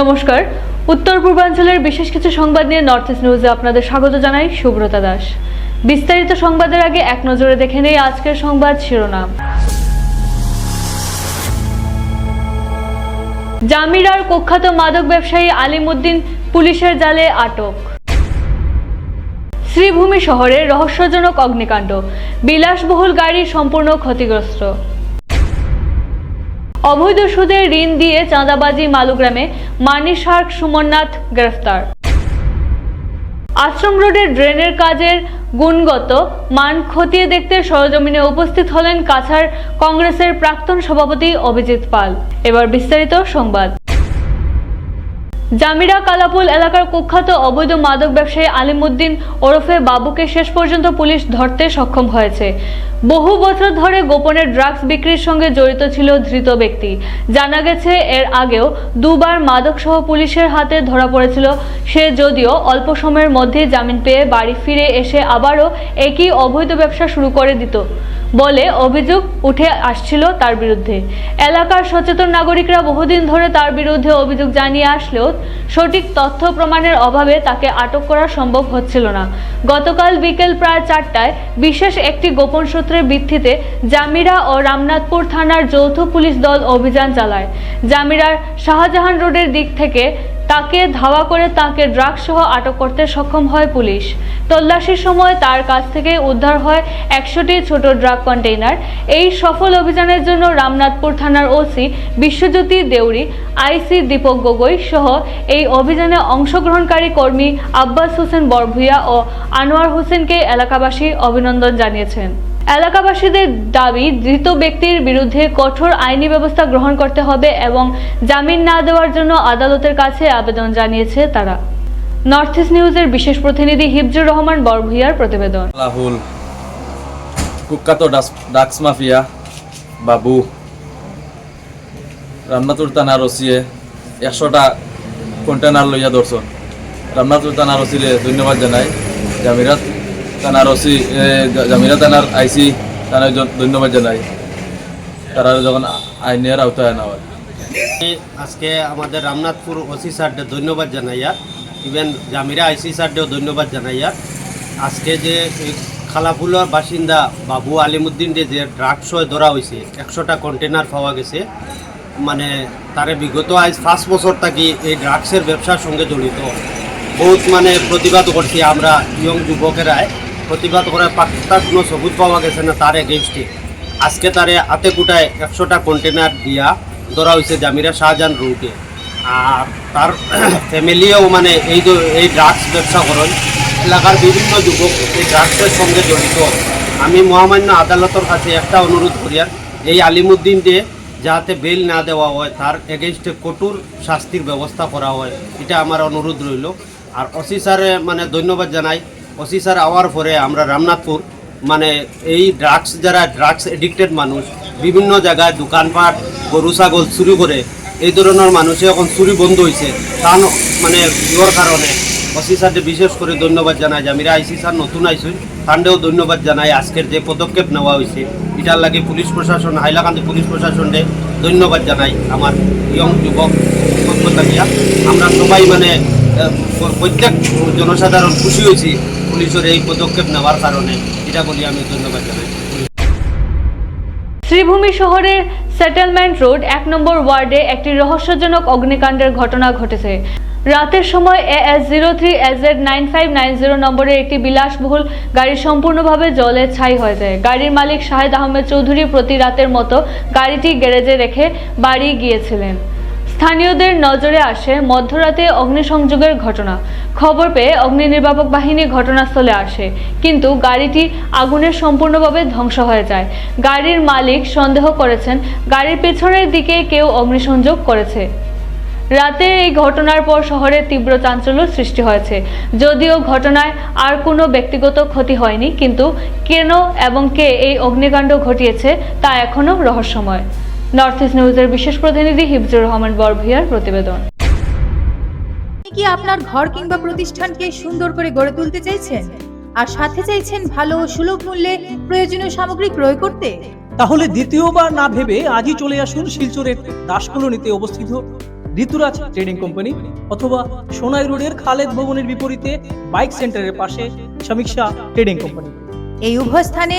নমস্কার। উত্তর পূর্বাঞ্চলের বিশেষ কিছু সংবাদ নিয়ে নর্থ ইস্ট নিউজে আপনাদের স্বাগত জানাই সুব্রতা দাস। বিস্তারিত সংবাদের আগে এক নজরে দেখে নেই আজকের সংবাদ শিরোনাম। জামিরার কুখ্যাত মাদক ব্যবসায়ী আলিমুদ্দিন পুলিশের জালে আটক। শ্রীভূমি শহরে রহস্যজনক অগ্নিকাণ্ড। বিলাসবহুল গাড়ি সম্পূর্ণ ক্ষতিগ্রস্ত। অবৈধ সুদে ঋণ দিয়ে চাঁদাবাজি মালুগ্রামে মানিসার্ক সুমননাথ গ্রেফতার। আশ্রম রোডের ড্রেনের কাজের গুণগত মান খতিয়ে দেখতে সরজমিনে উপস্থিত হলেন কাছার কংগ্রেসের প্রাক্তন সভাপতি অভিজিৎ পাল। এবার বিস্তারিত সংবাদ। জামিরা কালাপুল এলাকার কুখ্যাত অবৈধ মাদক ব্যবসায়ী আলিমুদ্দিন ওরফে বাবুকে শেষ পর্যন্ত পুলিশ ধরতে সক্ষম হয়েছে। বহু বছর ধরে গোপনে ড্রাগস বিক্রির সঙ্গে জড়িত ছিল ধৃত ব্যক্তি। জানা গেছে, এর আগেও দুবার মাদকসহ পুলিশের হাতে ধরা পড়েছিল। সে যদিও অল্প সময়ের মধ্যে জামিন পেয়ে বাড়ি ফিরে এসে আবারও একই অবৈধ ব্যবসা শুরু করে দিত। বলে অভিযোগ উঠে আসছিল তার বিরুদ্ধে। এলাকার সচেতন নাগরিকরা বহুদিন ধরে তার বিরুদ্ধে অভিযোগ জানিয়ে আসলেও সঠিক তথ্য প্রমাণের অভাবে তাকে আটক করা সম্ভব হচ্ছিল না। গতকাল বিকেল প্রায় চারটায় বিশেষ একটি গোপন সূত্রের ভিত্তিতে জামিরা ও রামনাথপুর থানার যৌথ পুলিশ দল অভিযান চালায়। জামিরার শাহজাহান রোডের দিক থেকে তাকে ধাওয়া করে তাকে ড্রাগস সহ আটক করতে সক্ষম হয় পুলিশ। তল্লাশির সময় তার কাছ থেকে উদ্ধার হয় একশোটি ছোট ড্রাগ কন্টেইনার। এই সফল অভিযানের জন্য রামনাথপুর থানার O C Biswajyoti Deuri I C Dipak Gogoi সহ এই অভিযানে অংশগ্রহণকারী কর্মী আব্বাস হোসেন বরভুইয়া ও আনোয়ার হোসেনকে এলাকাবাসী অভিনন্দন জানিয়েছেন। এলাকাবাসীদের দাবি, ধৃত ব্যক্তির বিরুদ্ধে কঠোর আইনি ব্যবস্থা গ্রহণ করতে হবে এবং জামিন না দেওয়ার জন্য আদালতের কাছে আবেদন জানিয়েছে তারা। নর্থ ইস্ট নিউজের বিশেষ প্রতিনিধি হিফজুর রহমান বরভুইয়ার প্রতিবেদন। রাহুল কুখ্যাত ডাক্স মাফিয়া বাবু রামনাথুর থানার ওসিয়ে একশোটা কন্টেনার লইয়া ধরছন। রামনাথুর থানার ওসিরে ধন্যবাদ জানাই। জামিরাত থানার ওসি জামিরা থানার আইসি থানার ধন্যবাদ জানাই। তারা যখন আইনের আওতায় আনা হয়। আজকে আমাদের রামনাথপুর ওসি স্যারকে ধন্যবাদ জানাইয়া, ইভেন জামিরা আইসি স্যারকেও ধন্যবাদ জানাইয়া, আজকে যে এই খালাপুলার বাসিন্দা বাবু আলিমুদ্দিন যে ড্রাগস ধরা হয়েছে একশোটা কন্টেনার পাওয়া গেছে মানে তারে বিগত আজ পাঁচ বছর থাকি এই ড্রাগসের ব্যবসার সঙ্গে জড়িত। বহুত মানে প্রতিবাদ করছি আমরা ইয়ং যুবকেরাই। প্রতিবাদ করার পাঁচটা কোনো সবুজ পাওয়া গেছে না তার এগেনস্টে আজকে তারে হাতে কুটায় একশোটা কন্টেনার দিয়া ধরা হয়েছে জামিরা শাহজাহান রুকে আর তার ফ্যামিলিও মানে এই এই ড্রাগস ব্যবসা করেন, এলাকার বিভিন্ন যুবক এই ড্রাগসের সঙ্গে জড়িত। আমি মহামান্য আদালতের কাছে একটা অনুরোধ করি আর, এই আলিমুদ্দিন দিয়ে যাতে বেল না দেওয়া হয়, তার এগেনস্টে কঠোর শাস্তির ব্যবস্থা করা হয়, এটা আমার অনুরোধ রইল। আর ওসি স্যারে মানে ধন্যবাদ জানাই ওসি স্যার আওয়ার পরে আমরা রামনাথপুর মানে এই ড্রাগস যারা ড্রাগস এডিক্টেড মানুষ, বিভিন্ন জায়গায় দোকানপাট, গরু, ছাগল চুরি করে, এই ধরনের মানুষে এখন চুরি বন্ধ হয়েছে তা মানে ইয়র কারণে ওসি স্যারকে বিশেষ করে ধন্যবাদ জানাই জামিরা আইসি স্যার, নতুন আইসুন তান্ডেও ধন্যবাদ জানাই আজকের যে পদক্ষেপ নেওয়া হয়েছে এটার লাগে পুলিশ প্রশাসন, হাইলাকান্দি পুলিশ প্রশাসনে ধন্যবাদ জানাই আমার ইয়ং যুবক আমরা সবাই মানে প্রত্যেক জনসাধারণ খুশি হয়েছি পুলিশের এই পদক্ষেপ নেওয়ার কারণে এটা বলি আমি ধন্যবাদ জানাই। শ্রীভূমি শহরের সেটেলমেন্ট রোড এক নম্বর ওয়ার্ডে একটি রহস্যজনক অগ্নিকাণ্ডের ঘটনা ঘটেছে। রাতের সময় A S zero three S Z nine five nine zero নম্বরের একটি বিলাসবহুল গাড়ি সম্পূর্ণভাবে জলে ছাই হয়ে যায়। গাড়ির মালিক শাহেদ আহমেদ চৌধুরী প্রতি রাতের মতো গাড়িটি গ্যারেজে রেখে বাড়ি গিয়েছিলেন। স্থানীয়দের নজরে আসে মধ্যরাতে অগ্নিসংযোগের ঘটনা। খবর পেয়ে অগ্নি নির্বাপক বাহিনী ঘটনাস্থলে আসে। কিন্তু গাড়িটি আগুনের সম্পূর্ণভাবে ধ্বংস হয়ে যায়। গাড়ির মালিক সন্দেহ করেছেন, গাড়ির পেছনের দিকে কেউ অগ্নিসংযোগ করেছে। রাতে এই ঘটনার পর শহরে তীব্র চাঞ্চল্য সৃষ্টি হয়েছে। যদিও ঘটনায় আর কোনো ব্যক্তিগত ক্ষতি হয়নি, কিন্তু কেন এবং কে এই অগ্নিকাণ্ড ঘটিয়েছে তা এখনও রহস্যময়। নর্থ ইস্ট নিউজের বিশেষ প্রতিনিধি হিফজুর রহমান বরভিয়ার প্রতিবেদন। কি আপনার ঘর কিংবা প্রতিষ্ঠানকে সুন্দর করে গড়ে তুলতে চাইছেন? আর সাথে চাইছেন ভালো ও সুলভ মূল্যে প্রয়োজনীয় সামগ্রী ক্রয় করতে? তাহলে দ্বিতীয়বার না ভেবে আজই চলে আসুন শিলচরের দাসকলোনিতে অবস্থিত ঋতুরাজ ট্রেডিং কোম্পানি অথবা সোনাই রোডের খালেদ ভবনের বিপরীতে বাইক সেন্টারের পাশে সমীক্ষা ট্রেডিং কোম্পানি। এই উভয় স্থানে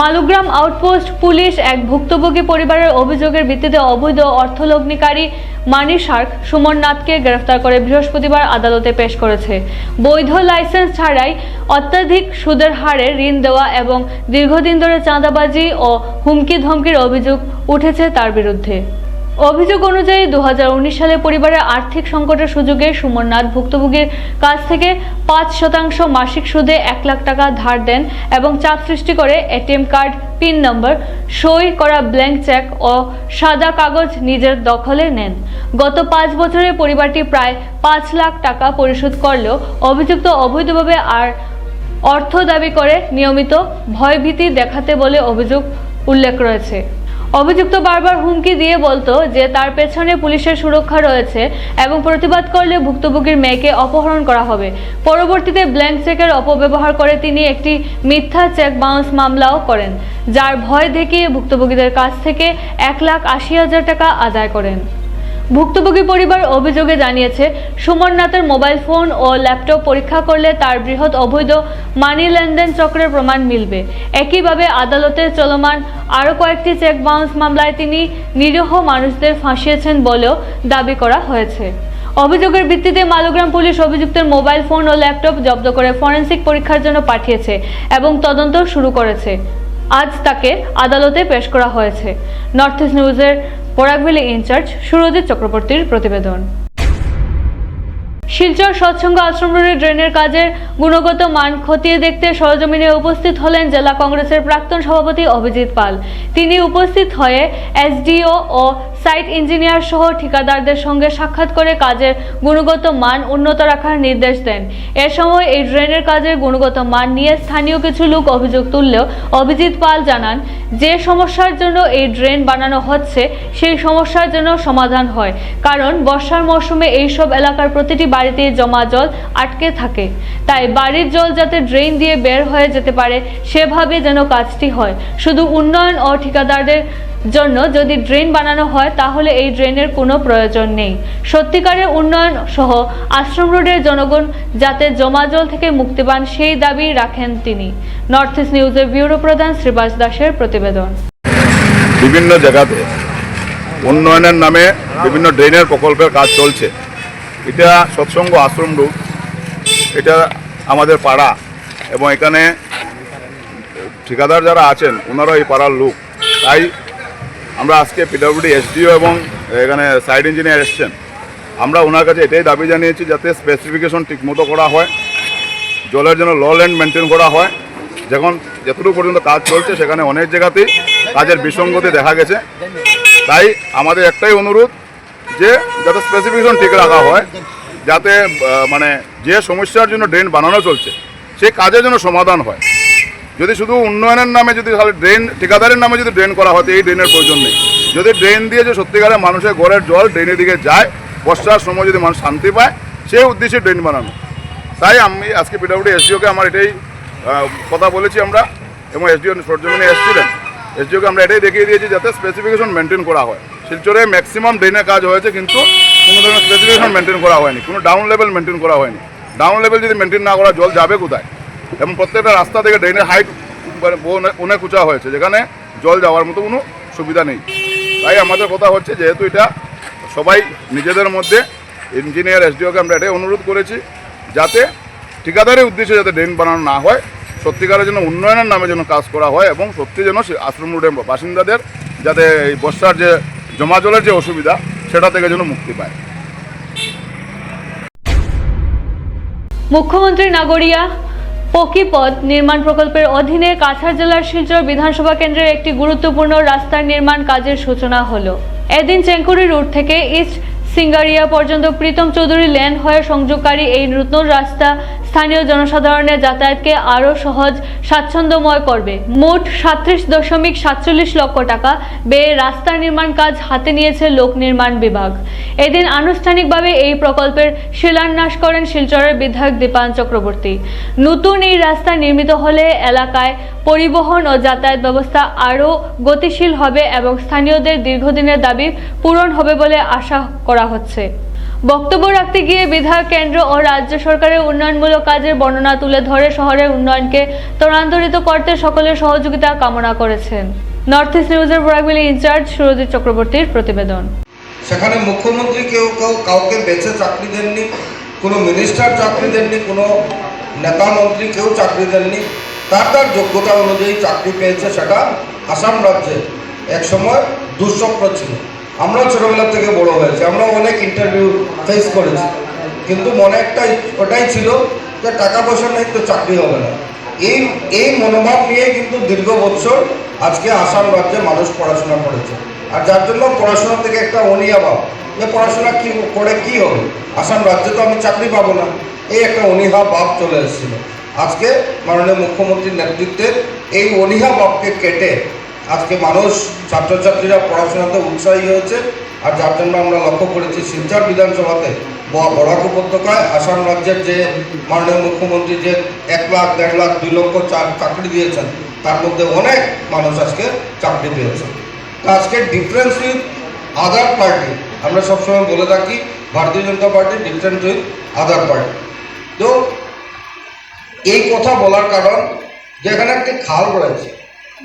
মালুগ্রাম আউটপোস্ট পুলিশ এক ভুক্তভোগী পরিবারের অভিযোগের ভিত্তিতে অবৈধ অর্থলগ্নিকারী মানি শার্ক সুমন নাথকে গ্রেফতার করে বৃহস্পতিবার আদালতে পেশ করেছে। বৈধ লাইসেন্স ছাড়াই অত্যাধিক সুদের হারে ঋণ দেওয়া এবং দীর্ঘদিন ধরে চাঁদাবাজি ও হুমকি ধমকির অভিযোগ উঠেছে তার বিরুদ্ধে। অভিযোগ অনুযায়ী দু হাজার উনিশ সালে পরিবারের আর্থিক সংকটের সুযোগে সুমন নাথ ভুক্তভোগীর কাছ থেকে পাঁচ শতাংশ মাসিক সুদে এক লাখ টাকা ধার দেন এবং চাপ সৃষ্টি করে এটিএম কার্ড, পিন নম্বর, সই করা ব্ল্যাঙ্ক চেক ও সাদা কাগজ নিজের দখলে নেন। গত পাঁচ বছরে পরিবারটি প্রায় পাঁচ লাখ টাকা পরিশোধ করলেও অভিযুক্ত অবৈধভাবে আর অর্থ দাবি করে নিয়মিত ভয়ভীতি দেখাতে বলে অভিযোগ উল্লেখ রয়েছে। অভিযুক্ত বারবার হুমকি দিয়ে বলতো যে তার পেছনে পুলিশের সুরক্ষা রয়েছে এবং প্রতিবাদ করলে ভুক্তভোগীর মেয়েকে অপহরণ করা হবে। পরবর্তীতে ব্ল্যাঙ্ক চেকের অপব্যবহার করে তিনি একটি মিথ্যা চেক বাউন্স মামলাও করেন, যার ভয় দেখিয়ে ভুক্তভোগীদের কাছ থেকে এক লাখ আশি হাজার টাকা আদায় করেন। ভুক্তভোগী পরিবার অভিযোগে জানিয়েছে, সুমন নাথের মোবাইল ফোন ও ল্যাপটপ পরীক্ষা করলে তার বৃহৎ অবৈধ মানি লেনদেন চক্রের প্রমাণ মিলবে। একইভাবে আদালতে চলমান আরও কয়েকটি চেক বাউন্স মামলায় তিনি নিরীহ মানুষদের ফাঁসিয়েছেন বলেও দাবি করা হয়েছে। অভিযোগের ভিত্তিতে মালুগ্রাম পুলিশ অভিযুক্তের মোবাইল ফোন ও ল্যাপটপ জব্দ করে ফরেন্সিক পরীক্ষার জন্য পাঠিয়েছে এবং তদন্ত শুরু করেছে। আজ তাকে আদালতে পেশ করা হয়েছে। নর্থ ইস্ট নিউজের বরাকভ্যালি ইনচার্জ সুরজিৎ চক্রবর্তীর প্রতিবেদন। শিলচর সৎসঙ্গ আশ্রম রোডের ড্রেনের কাজের গুণগত মান খতিয়ে দেখতে সরজমিনে উপস্থিত হলেন জেলা কংগ্রেসের প্রাক্তন সভাপতি অভিজিৎ পাল। তিনি উপস্থিত হয়ে এসডিও ও সাইট ইঞ্জিনিয়ার সহ ঠিকাদারদের সঙ্গে সাক্ষাৎ করে কাজের গুণগত মান উন্নত রাখার নির্দেশ দেন। এ সময় এই ড্রেনের কাজের গুণগত মান নিয়ে স্থানীয় কিছু লোক অভিযোগ তুললেও অভিজিৎ পাল জানান, যে সমস্যার জন্য এই ড্রেন বানানো হচ্ছে, সেই সমস্যার জন্য সমাধান হয়। কারণ, বর্ষার মৌসুমে এইসব এলাকার প্রতিটি বাড়িতে জমা জল আটকে থাকে। তাই বাড়ির জল যাতে ড্রেন দিয়ে বের হয়ে যেতে পারে, সেভাবে যেন কাজটি হয়। শুধু উন্নয়ন ও ঠিকাদারদের জন্য যদি ড্রেন বানানো হয়, তাহলে এই ড্রেনের কোনো প্রয়োজন নেই। সত্যিকারের উন্নয়ন সহ আশ্রম রোডের জনগণ যাতে জমা জল থেকে মুক্তি পান, সেই দাবি রাখেন তিনি। নর্থ ইস্ট নিউজের ব্যুরো প্রধান শ্রীবাস দাসের প্রতিবেদন। বিভিন্ন জায়গাতে উন্নয়নের নামে বিভিন্ন ড্রেনের প্রকল্পের কাজ চলছে। এটা সৎসঙ্গ আশ্রম রূপ। এটা আমাদের পাড়া এবং এখানে ঠিকাদার যারা আছেন, ওনারা এই পাড়ার লোক। তাই আমরা আজকে পিডব্লিউডি এসডিও এবং এখানে সাইড ইঞ্জিনিয়ার এসছেন। আমরা ওনার কাছে এটাই দাবি জানিয়েছি যাতে স্পেসিফিকেশন ঠিকমতো করা হয়, জলের জন্য ল ল্যান্ড মেনটেন করা হয়। যখন যতটুকু পর্যন্ত কাজ চলছে, সেখানে অনেক জায়গাতেই কাজের বিসঙ্গতি দেখা গেছে। তাই আমাদের একটাই অনুরোধ যে যাতে স্পেসিফিকেশন ঠিক রাখা হয়, যাতে মানে যে সমস্যার জন্য ড্রেন বানানো চলছে সেই কাজের জন্য সমাধান হয়। যদি শুধু উন্নয়নের নামে যদি তাহলে ড্রেন ঠিকাদারের নামে যদি ড্রেন করা হয় এই ড্রেনের প্রয়োজন নেই। যদি ড্রেন দিয়ে যে সত্যিকারের মানুষের ঘরের জল ড্রেনের দিকে যায়, বর্ষার সময় যদি মানুষ শান্তি পায়, সেই উদ্দেশ্যে ড্রেন বানানো। তাই আমি আজকে পিডব্লিউডি এসডিওকে আমার এটাই কথা বলেছি আমরা, এবং এসডিও সরজমিনে এসেছিলেন। এসডিওকে আমরা এটাই দেখিয়ে দিয়েছি যাতে স্পেসিফিকেশন মেনটেন করা হয়। শিলচরে ম্যাক্সিমাম ড্রেনের কাজ হয়েছে, কিন্তু কোনো ধরনের স্পেসিফিকেশন মেনটেন করা হয়নি, কোনো ডাউন লেভেল মেনটেন করা হয়নি। ডাউন লেভেল যদি মেনটেন না করা, জল যাবে কোথায়? এবং প্রত্যেকটা রাস্তা থেকে ড্রেনের হাইট অনেক উঁচা হয়েছে, যেখানে জল যাওয়ার মতো কোনো সুবিধা নেই। তাই আমাদের কথা হচ্ছে, যেহেতু এটা সবাই নিজেদের মধ্যে ইঞ্জিনিয়ার এসডিওকে আমরা এটাই অনুরোধ করেছি, যাতে ঠিকাদারের উদ্দেশ্যে যাতে ড্রেন বানানো না হয়, সত্যিকারের জন্য উন্নয়নের নামে যেন কাজ করা হয়, এবং সত্যি যেন আশ্রম রোডের বাসিন্দাদের যাতে এই বর্ষার যে জমা জলের যে অসুবিধা, সেটা থেকে যেন মুক্তি পায়। মুখ্যমন্ত্রী নাগরিয়া পকিপথ নির্মাণ প্রকল্পের অধীনে কাছাড় জেলার শিলচর বিধানসভা কেন্দ্রের একটি গুরুত্বপূর্ণ রাস্তার নির্মাণ কাজের সূচনা হলো। এদিন চেঙ্কুরি রোড থেকে ইস্ট সিঙ্গারিয়া পর্যন্ত প্রীতম চৌধুরী লেন হয়ে সংযোগকারী এই নতুন রাস্তা স্থানীয় জনসাধারণের যাতায়াতকে আরও সহজ, স্বাচ্ছন্দ্যময় করবে। মোট সাত্রিশ দশমিক সাতচল্লিশ লক্ষ টাকা ব্যয়ে রাস্তা নির্মাণ কাজ হাতে নিয়েছে লোক নির্মাণ বিভাগ। এদিন আনুষ্ঠানিকভাবে এই প্রকল্পের শিলান্যাস করেন শিলচরের বিধায়ক দীপায়ন চক্রবর্তী। নতুন এই রাস্তা নির্মিত হলে এলাকায় পরিবহন ও যাতায়াত ব্যবস্থা আরও গতিশীল হবে এবং স্থানীয়দের দীর্ঘদিনের দাবি পূরণ হবে বলে আশা করা হচ্ছে। বক্তব্য রাখতে গিয়ে বিধায়ক কেন্দ্র ও রাজ্য সরকারের উন্নয়নমূলক কাজের বর্ণনা তুলে ধরে শহরের উন্নয়নকে ত্বরান্তরিত করতে সকলের সহযোগিতা কামনা করেছেন। নর্থ ইস্ট নিউজের বরাকবিলি ইনচার্জ সুরজিৎ চক্রবর্তীর প্রতিবেদন। সেখানে মুখ্যমন্ত্রী কেউ কেউ কাউকে বেছে চাকরি দেননি, কোনো মিনিস্টার চাকরি দেননি, কোনো নেতা মন্ত্রী কেউ চাকরি দেননি। তার তার যোগ্যতা অনুযায়ী চাকরি পেয়েছে সেটা আসাম রাজ্যে। একসময় দুঃস্বপ্ন ছিল। আমরা ছোটোবেলা থেকে বড় হয়েছি আমরা অনেক ইন্টারভিউ ফেস করেছি। কিন্তু মনে একটা ওটাই ছিল যে টাকা পয়সা নেই তো চাকরি হবে না। এই এই মনোভাব নিয়ে কিন্তু দীর্ঘ বছর আজকে আসাম রাজ্যে মানুষ পড়াশোনা করেছে। আর যার জন্য পড়াশোনা থেকে একটা অনিয়া ভাব, যে পড়াশোনা কী, করে কি হবে? আসাম রাজ্যে তো আমি চাকরি পাবো না। এই একটা অনীহা ভাব চলে এসেছিল। আজকে মাননীয় মুখ্যমন্ত্রীর নেতৃত্বে এই অনীহা ভাবকে কেটে আজকে মানুষ, ছাত্রছাত্রীরা পড়াশোনাতে উৎসাহী হয়েছে, আর যার জন্য আমরা লক্ষ্য করেছি শিলচর বিধানসভাতে বরাক উপত্যকায়, আসাম রাজ্যের যে মাননীয় মুখ্যমন্ত্রী যে এক লাখ, দেড় লাখ, দুই লক্ষ চাকরি দিয়েছেন, তার মধ্যে অনেক মানুষ আজকে চাকরি পেয়েছে। তো আজকে ডিফারেন্স উইথ আদার পার্টি আমরা সবসময় বলে থাকি, Bharatiya Janata Party difference with other party তো, এই কথা বলার কারণ যে এখানে একটি খাল রয়েছে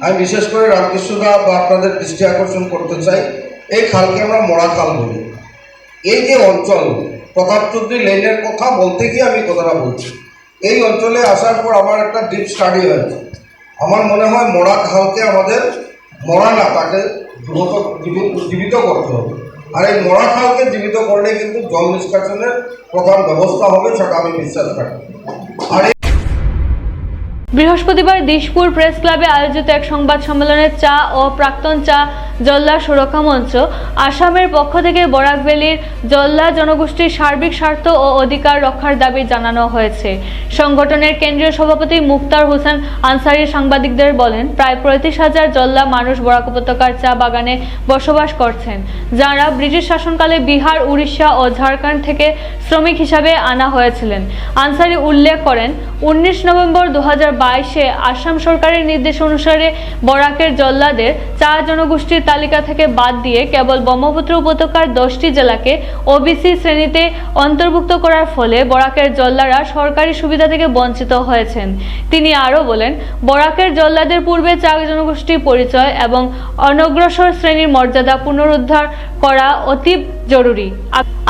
আমি বিশেষ করে রামকৃষ্ণদা বা আপনাদের দৃষ্টি আকর্ষণ করতে চাই, এই খালকে আমরা মরা খাল বলি। এই যে অঞ্চল, প্রতাপ চৌধুরী লেনের কথা বলতে গিয়ে আমি কথাটা বলছি। এই অঞ্চলে আসার পর আমার একটা ডিপ স্টাডি হয়েছে। আমার মনে হয় মরা খালকে আমাদের মরা না তাকে জীবিত, জীবিত- করতে হবে। আর এই মরা খালকে জীবিত করলে কিন্তু জল নিষ্কাশনের প্রধান ব্যবস্থা হবে, সেটা আমি বিশ্বাস রাখি আর বৃহস্পতিবার দিশপুর প্রেস ক্লাবে আয়োজিত এক সংবাদ সম্মেলনে চা ও প্রাক্তন চা জল্লা সুরক্ষা মঞ্চ, আসামের পক্ষ থেকে বরাকভ্যালির জল্লা জনগোষ্ঠীর সার্বিক স্বার্থ ও অধিকার রক্ষার দাবি জানানো হয়েছে। সংগঠনের কেন্দ্রীয় সভাপতি মুক্তার হোসেন আনসারি সাংবাদিকদের বলেন, প্রায় পঁয়ত্রিশ হাজার জল্লা মানুষ বরাক উপত্যকার চা বাগানে বসবাস করছেন, যারা ব্রিটিশ শাসনকালে বিহার, উড়িষ্যা ও ঝাড়খণ্ড থেকে শ্রমিক হিসাবে আনা হয়েছিলেন। আনসারি উল্লেখ করেন উনিশ নভেম্বর দু বাইশে আসাম সরকারের নির্দেশ অনুসারে বরাকের জল্লাদের চা জনগোষ্ঠীর তালিকা থেকে বাদ দিয়ে কেবল ব্রহ্মপুত্র উপত্যকার দশটি জেলাকে ওবিসি শ্রেণীতে অন্তর্ভুক্ত করার ফলে বরাকের জল্লারা সরকারি সুবিধা থেকে বঞ্চিত হয়েছেন। তিনি আরও বলেন, বরাকের জল্লাদের পূর্বে চা জনগোষ্ঠীর পরিচয় এবং অনগ্রসর শ্রেণির মর্যাদা পুনরুদ্ধার করা অতি জরুরি।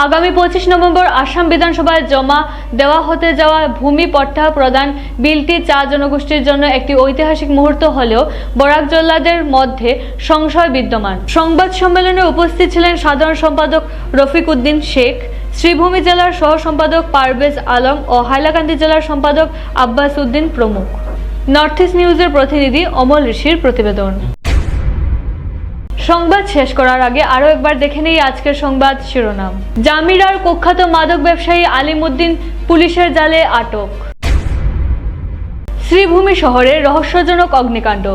আগামী পঁচিশ নভেম্বর আসাম বিধানসভায় জমা দেওয়া হতে যাওয়া ভূমি পট্টা প্রদান বিলটি চা জনগোষ্ঠীর জন্য একটি ঐতিহাসিক মুহূর্ত হলেও বরাক জল্লাদের মধ্যে সংশয় বিদ্যমান। সংবাদ সম্মেলনে উপস্থিত ছিলেন সাধারণ সম্পাদক রফিক উদ্দিন শেখ, শ্রীভূমি জেলার সহ সম্পাদক পারভেজ আলম ও হাইলাকান্দি জেলার সম্পাদক আব্বাস উদ্দিন প্রমুখ। নর্থ ইস্ট নিউজের প্রতিনিধি অমল ঋষির প্রতিবেদন। সংবাদ শেষ করার আগে আরও একবার দেখে নেই আজকের সংবাদ শিরোনাম। জামিরার কুখ্যাত মাদক ব্যবসায়ী আলিমুদ্দিন পুলিশের জালে আটক। শ্রীভূমি শহরে রহস্যজনক অগ্নিকাণ্ড।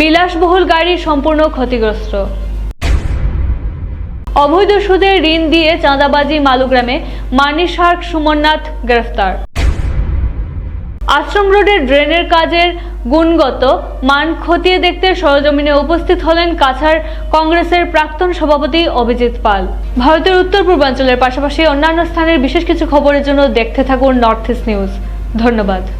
বিলাসবহুল গাড়ি সম্পূর্ণ ক্ষতিগ্রস্ত। অবৈধ সুদে ঋণ দিয়ে চাঁদাবাজি মালুগ্রামে মানি শার্ক সুমননাথ গ্রেফতার। আশ্রম রোডের ড্রেনের কাজের গুণগত মান খতিয়ে দেখতে সরজমিনে উপস্থিত হলেন কাছাড় কংগ্রেসের প্রাক্তন সভাপতি অভিজিৎ পাল। ভারতের উত্তর পূর্বাঞ্চলের পাশাপাশি অন্যান্য স্থানের বিশেষ কিছু খবরের জন্য দেখতে থাকুন নর্থ ইস্ট নিউজ। ধন্যবাদ।